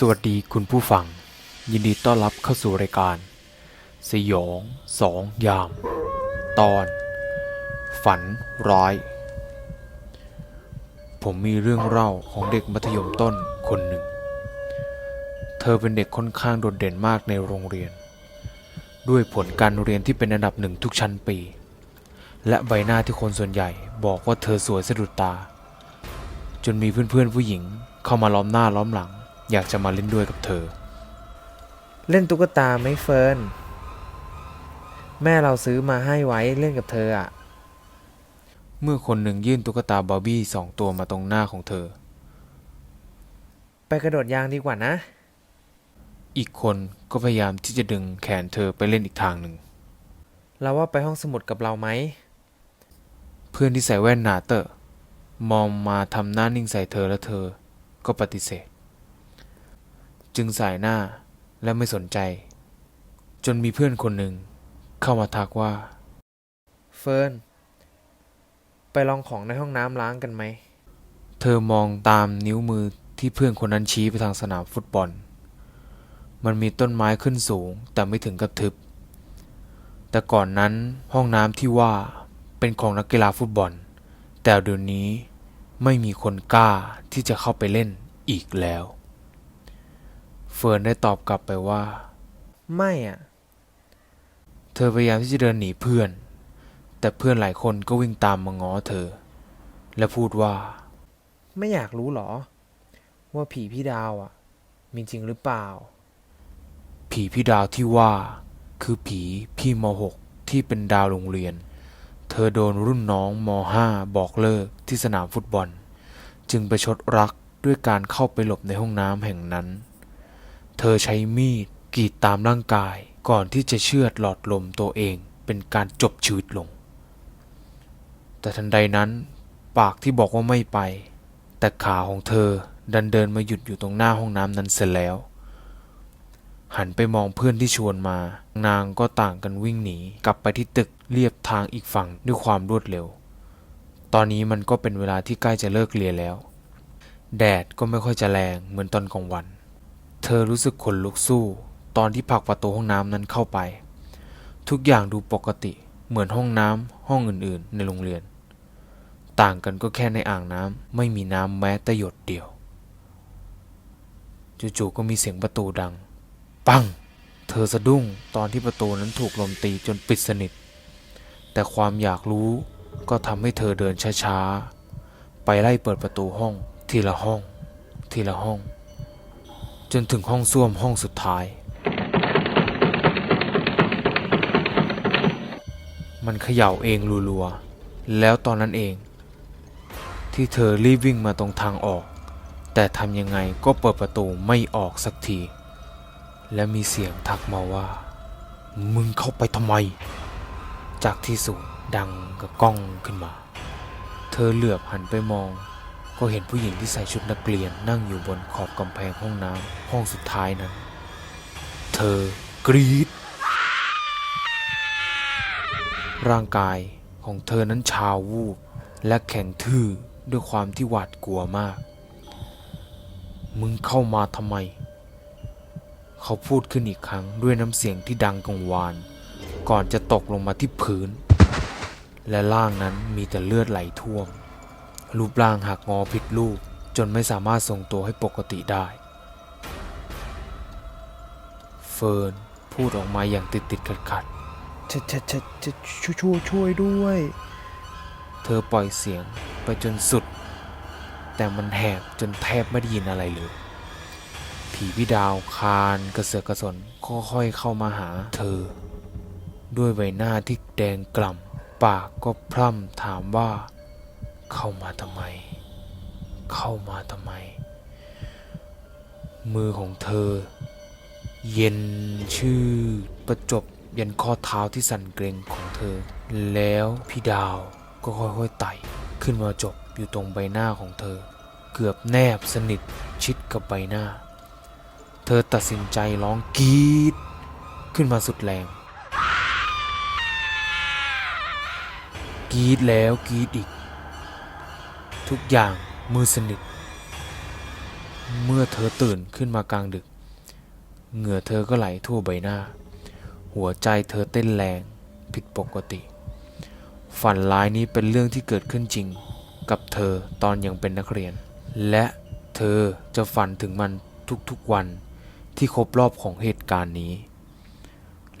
สวัสดีคุณผู้ฟัง ยินดีต้อนรับเข้าสู่รายการ สยองสองยาม ตอน ฝันร้าย ผมมีเรื่องเล่าของเด็กมัธยมต้นคนหนึ่ง เธอเป็นเด็กค่อนข้างโดดเด่นมากในโรงเรียน ด้วยผลการเรียนที่เป็นอันดับหนึ่งทุกชั้นปี และใบหน้าที่คนส่วนใหญ่บอกว่าเธอสวยสะดุดตา จนมีเพื่อนๆผู้หญิงเข้ามาล้อมหน้าล้อมหลัง อยากจะมาเล่นด้วยกับเธอ เล่นตุ๊กตาไหม่เฟิร์นแม่เราซื้อมาให้ไว้เล่นกับเธออะเมื่อคนหนึ่งยื่นตุ๊กตาบาร์บี้สองตัวมาตรงหน้าของเธอ ไปกระโดดยางดีกว่านะ อีกคนก็พยายามที่จะดึงแขนเธอไปเล่นอีกทางหนึ่ง เราว่าไปห้องสมุดกับเราไหม เพื่อนที่ใส่แว่นหนาเตอะมองมาทำหน้านิ่งใส่เธอและเธอก็ปฏิเสธ จึงสายหน้าและไม่สนใจ จนมีเพื่อนคนหนึ่งเข้ามาทักว่า เฟิร์น ไปลองของในห้องน้ำล้างกันไหม เธอมองตามนิ้วมือที่เพื่อนคนนั้นชี้ไปทางสนามฟุตบอล มันมีต้นไม้ขึ้นสูงแต่ไม่ถึงกับทึบ แต่ก่อนนั้นห้องน้ำที่ว่าเป็นของนักกีฬาฟุตบอล แต่เดี๋ยวนี้ไม่มีคนกล้าที่จะเข้าไปเล่นอีกแล้ว เฟิร์นได้ตอบกลับไปว่า ไม่อะเธอพยายามที่จะเดินหนีเพื่อน แต่เพื่อนหลายคนก็วิ่งตามมาง้อเธอ และพูดว่า ไม่อยากรู้หรอ ว่าผีพี่ดาวอะ มีจริงหรือเปล่า ผีพี่ดาวที่ว่า คือผีพี่ม .6 ที่เป็นดาวโรงเรียน เธอโดนรุ่นน้องม .5 บอกเลิกที่สนามฟุตบอล จึงไปชดรักด้วยการเข้าไปหลบในห้องน้ำแห่งนั้น เธอใช้มีดกรีดตามร่างกายก่อนที่จะเชือดหลอดลมตัวเองเป็นการจบชีวิตลง แต่ทันใดนั้น ปากที่บอกว่าไม่ไป แต่ขาของเธอดันเดินมาหยุดอยู่ตรงหน้าห้องน้ำนั้นเสร็จแล้ว หันไปมองเพื่อนที่ชวนมา นางก็ต่างกันวิ่งหนี กลับไปที่ตึกเรียบทางอีกฝั่งด้วยความรวดเร็ว ตอนนี้มันก็เป็นเวลาที่ใกล้จะเลิกเรียนแล้ว แดดก็ไม่ค่อยจะแรงเหมือนตอนกลางวัน เธอรู้สึกขนลุกสู้ ตอนที่ผลักประตูห้องน้ำนั้นเข้าไป ทุกอย่างดูปกติเหมือนห้องน้ำห้องอื่นๆ ในโรงเรียน ต่างกันก็แค่ในอ่างน้ำไม่มีน้ำแม้แต่หยดเดียว จู่ๆก็มีเสียงประตูดัง ปัง เธอสะดุ้งตอนที่ประตูนั้นถูกลมตีจนปิดสนิท แต่ความอยากรู้ก็ทำให้เธอเดินช้าๆ ไปไล่เปิดประตูห้อง ทีละห้อง ทีละห้อง นถึงห้องส้วมห้องสุดท้าย มันเขย่าเองรัวๆ แล้วตอนนั้นเอง ที่เธอรีบวิ่งมาตรงทางออก แต่ทำยังไงก็เปิดประตูไม่ออกสักที และมีเสียงทักมาว่า มึงเข้าไปทำไม จากที่สูงดังกับก้องขึ้นมา เธอเหลือบหันไปมอง ก็เห็นผู้หญิงที่ใส่ชุดนักเรียนนั่งอยู่บนขอบกำแพงห้องน้ำห้องสุดท้ายนั้น เธอกรีดร่างกายของเธอนั้นชาวูบและแข็งทื่อด้วยความที่หวาดกลัวมาก มึงเข้ามาทำไม เขาพูดขึ้นอีกครั้งด้วยน้ำเสียงที่ดังกังวาน ก่อนจะตกลงมาที่พื้น และล่างนั้นมีแต่เลือดไหลท่วม รูปร่างหักงอผิดรูปจนไม่สามารถทรงตัวให้ปกติได้ เฟิร์นพูดออกมาอย่างติดติดขัดขัดๆจะจะจะจะช่วยช่วยช่วยด้วย เธอปล่อยเสียงไปจนสุด แต่มันแหบจนแทบไม่ได้ยินอะไรเลย ผีพี่ดาวคลานกระเสือกกระสนค่อยๆเข้ามาหา เธอ ด้วยใบหน้าที่แดงกล่ำปากก็พร่ำถามว่า เข้ามาทำไม เข้ามาทำไม มือของเธอ เย็นชื่อประจบยันข้อเท้าที่สั่นเกรงของเธอ แล้วพี่ดาวก็ค่อยๆไต่ขึ้นมาจบอยู่ตรงใบหน้าของเธอ เกือบแนบสนิทชิดกับใบหน้า เธอตัดสินใจร้องกรีด ขึ้นมาสุดแรงกรีดแล้วกรีดอีก ทุกอย่างมือสนิท เมื่อเธอตื่นขึ้นมากลางดึก เหงื่อเธอก็ไหลทั่วใบหน้า หัวใจเธอเต้นแรงผิดปกติ ฝันร้ายนี้เป็นเรื่องที่เกิดขึ้นจริงกับเธอตอนยังเป็นนักเรียน และเธอจะฝันถึงมันทุกๆวันที่ครบรอบของเหตุการณ์นี้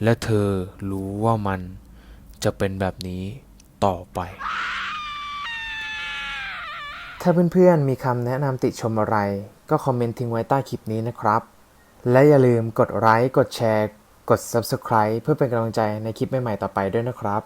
และเธอรู้ว่ามันจะเป็นแบบนี้ต่อไป ถ้าเพื่อนๆมีคำแนะนำติชมอะไร ก็คอมเมนต์ทิ้งไว้ใต้คลิปนี้นะครับ และอย่าลืมกดไลค์กดแชร์ กด Subscribe เพื่อเป็นกำลังใจในคลิปใหม่ๆต่อไปด้วยนะครับ